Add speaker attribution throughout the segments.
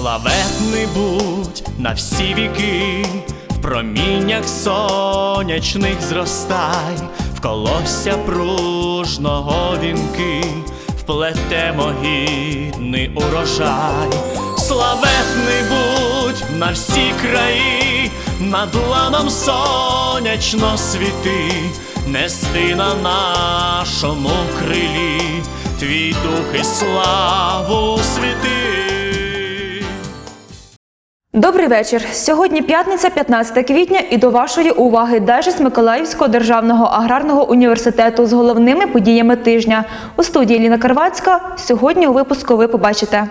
Speaker 1: Славетний будь на всі віки, в проміннях сонячних зростай, в колосся пружного вінки, вплетемо гідний урожай. Славетний будь на всі краї, над ланом сонячно світи, нести на нашому крилі, твій дух і славу світи.
Speaker 2: Добрий вечір. Сьогодні п'ятниця, 15 квітня, і до вашої уваги дайджест Миколаївського державного аграрного університету з головними подіями тижня. У студії Ліна Карвацька. Сьогодні у випуску ви побачите.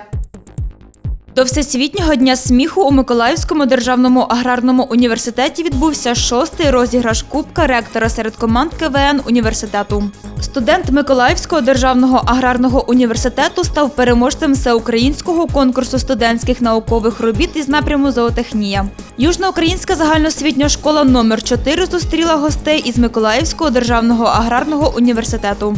Speaker 2: До Всесвітнього дня сміху у Миколаївському державному аграрному університеті відбувся шостий розіграш Кубка ректора серед команд КВН університету. Студент Миколаївського державного аграрного університету став переможцем всеукраїнського конкурсу студентських наукових робіт із напряму зоотехнія. Южноукраїнська загальноосвітня школа номер 4 зустріла гостей із Миколаївського державного аграрного університету.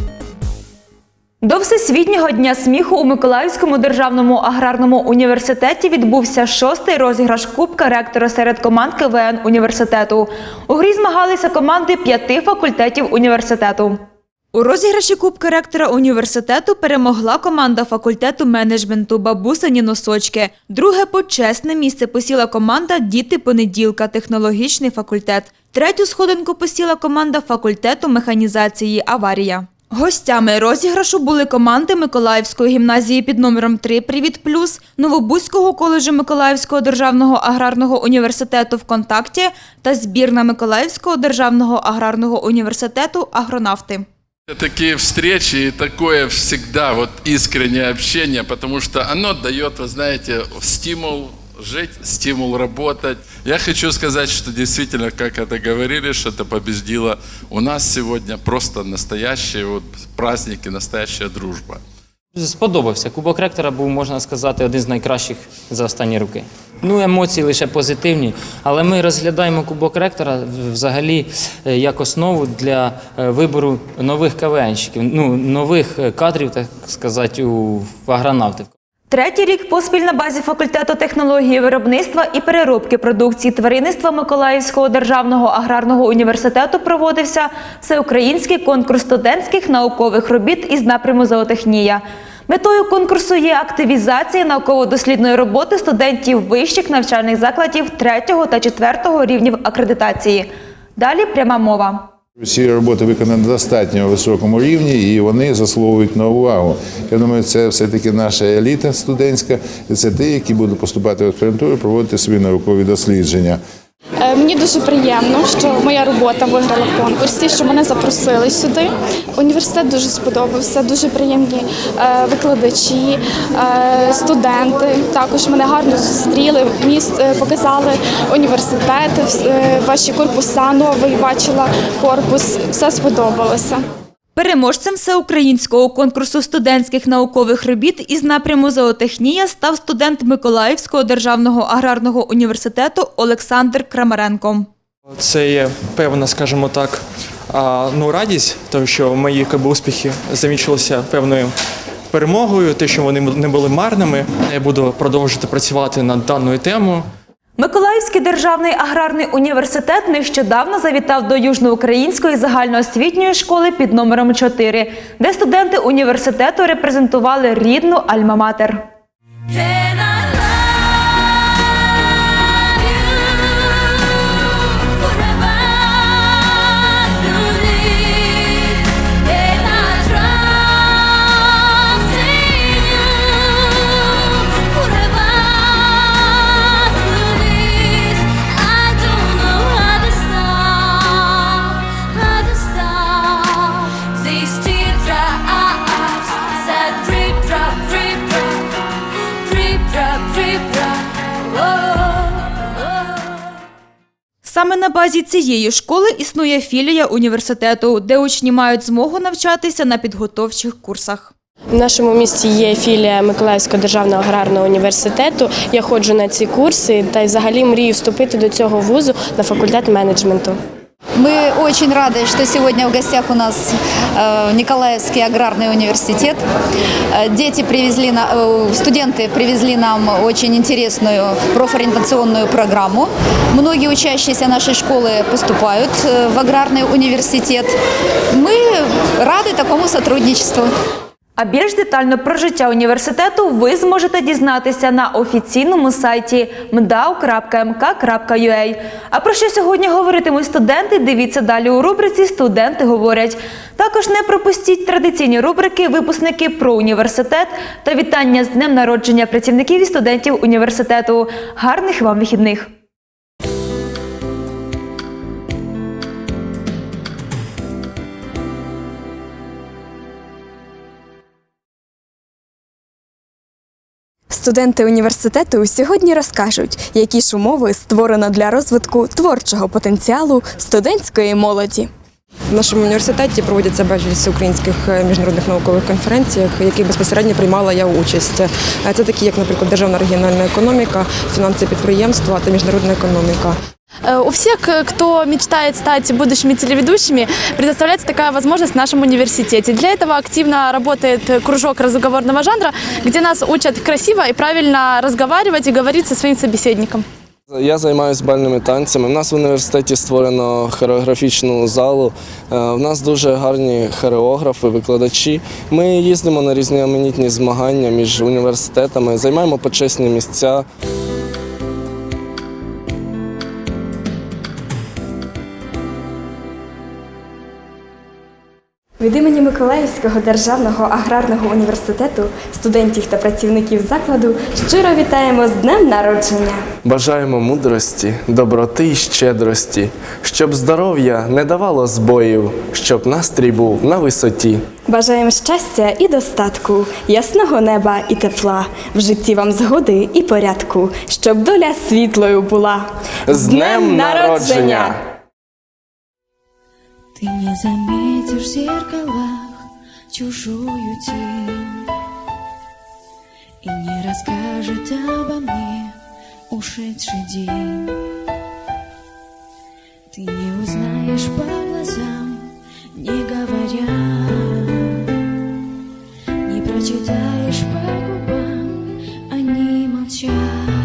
Speaker 2: До Всесвітнього дня сміху у Миколаївському державному аграрному університеті відбувся шостий розіграш Кубка ректора серед команд КВН університету. У грі змагалися команди п'яти факультетів університету. У розіграші Кубка ректора університету перемогла команда факультету менеджменту Бабусині носочки. Друге почесне місце посіла команда Діти понеділка, технологічний факультет. Третю сходинку посіла команда факультету механізації Аварія. Гостями розіграшу були команди Миколаївської гімназії під номером 3 Привіт Плюс, Новобузького коледжу Миколаївського державного аграрного університету ВКонтакті та збірна Миколаївського державного аграрного університету Агронавти.
Speaker 3: Такие встречи и такое всегда вот искреннее общение, потому что оно дает, вы стимул жить, стимул работать. Я хочу сказать, что действительно, как это говорили, что это победило, у нас сегодня просто настоящие вот праздники, настоящая дружба.
Speaker 4: Сподобався. Кубок ректора був, можна сказати, один з найкращих за останні роки. Ну, емоції лише позитивні, але ми розглядаємо кубок ректора взагалі е, як основу для е, вибору нових КВНщиків, ну, нових е, кадрів, так сказати, у агронавтів.
Speaker 2: Третій рік поспіль на базі факультету технології виробництва і переробки продукції тваринництва Миколаївського державного аграрного університету проводився всеукраїнський конкурс студентських наукових робіт із напряму зоотехнія. Метою конкурсу є активізація науково-дослідної роботи студентів вищих навчальних закладів 3 та 4 рівнів акредитації. Далі пряма мова.
Speaker 5: Всі роботи виконані на достатньо високому рівні і вони заслуговують на увагу. Я думаю, це все-таки наша еліта студентська, і це ті, які будуть поступати в аспірантуру, проводити свої наукові дослідження.
Speaker 6: Е, Мені дуже приємно, що моя робота виграла в конкурсі, що мене запросили сюди. Університет дуже сподобався, дуже приємні е, викладачі, е, студенти. Також мене гарно зустріли, міст показали університет, ваші корпуса новий, бачила корпус. Все сподобалося.
Speaker 2: Переможцем всеукраїнського конкурсу студентських наукових робіт із напряму зоотехнія став студент Миколаївського державного аграрного університету Олександр Крамаренко.
Speaker 7: Це є певна, скажімо так, ну, радість, тому що мої якби, успіхи замічилися певною перемогою, те, що вони не були марними. Я буду продовжувати працювати над даною темою.
Speaker 2: Миколаївський державний аграрний університет нещодавно завітав до Южноукраїнської загальноосвітньої школи під номером 4, де студенти університету репрезентували рідну Альма-Матер. Саме на базі цієї школи існує філія університету, де учні мають змогу навчатися на підготовчих курсах.
Speaker 8: В нашому місті є філія Миколаївського державного аграрного університету. Я ходжу на ці курси та й взагалі мрію вступити до цього вузу на факультет менеджменту.
Speaker 9: Мы очень рады, что сегодня в гостях у нас э, Николаевский аграрный университет. Э, Дети привезли, на- э, студенты привезли нам очень интересную профориентационную программу. Многие учащиеся нашей школы поступают э, в аграрный университет. Мы рады такому сотрудничеству.
Speaker 2: А більш детально про життя університету ви зможете дізнатися на офіційному сайті mdau.mk.ua. А про що сьогодні говоритимуть студенти? Дивіться далі у рубриці Студенти говорять. Також не пропустіть традиційні рубрики Випускники про університет та вітання з днем народження працівників і студентів університету. Гарних вам вихідних!
Speaker 10: Студенти університету сьогодні розкажуть, які ж умови створено для розвитку творчого потенціалу студентської молоді.
Speaker 11: В нашому університеті проводяться безліч українських е, міжнародних наукових конференціях, в яких безпосередньо приймала я участь. Е, Це такі, як, наприклад, державна регіональна економіка, фінанси підприємства та міжнародна економіка.
Speaker 6: Э, У всех, э, кто мечтает стать будущими телеведущими, предоставляется такая возможность в нашем университете. Для этого активно работает э, кружок разговорного жанра, где нас учат красиво и правильно разговаривать и говорить со своим собеседником.
Speaker 12: Я займаюся бальними танцями. У нас в університеті створено хореографічну залу. Е, У нас дуже гарні хореографи, викладачі. Ми їздимо на різноманітні змагання між університетами, займаємо почесні місця.
Speaker 10: Від імені Миколаївського державного аграрного університету студентів та працівників закладу щиро вітаємо з днем народження.
Speaker 12: Бажаємо мудрості, доброти і щедрості, щоб здоров'я не давало збоїв, щоб настрій був на висоті.
Speaker 10: Бажаємо щастя і достатку, ясного неба і тепла, в житті вам згоди і порядку, щоб доля світлою була.
Speaker 12: З днем народження!
Speaker 13: Ты не заметишь в зеркалах чужую тень. И не расскажет обо мне ушедший день. Ты не узнаешь по глазам, не говоря Не прочитаешь по губам, они молчат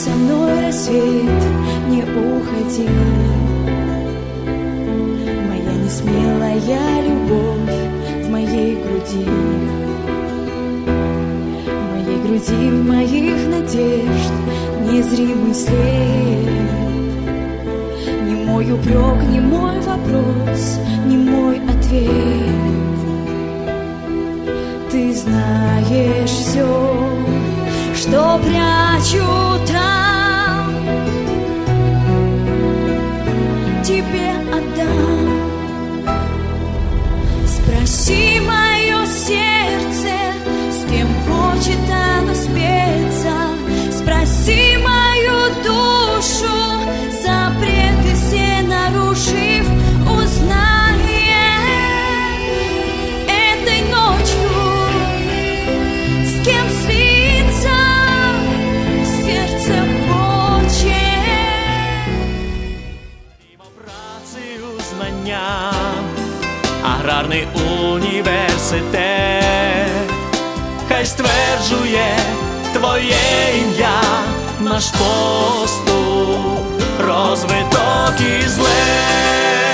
Speaker 13: со мной рассвет, не уходи. Моя несмелая любовь в моей груди. В моей груди, в моих надежд незримый след. Не мой упрек, не мой вопрос, не мой ответ. Ты знаешь все, что прячу там. Тебе отдам.
Speaker 1: Хай стверджує твоє ім'я, наш поступ, розвиток і зле.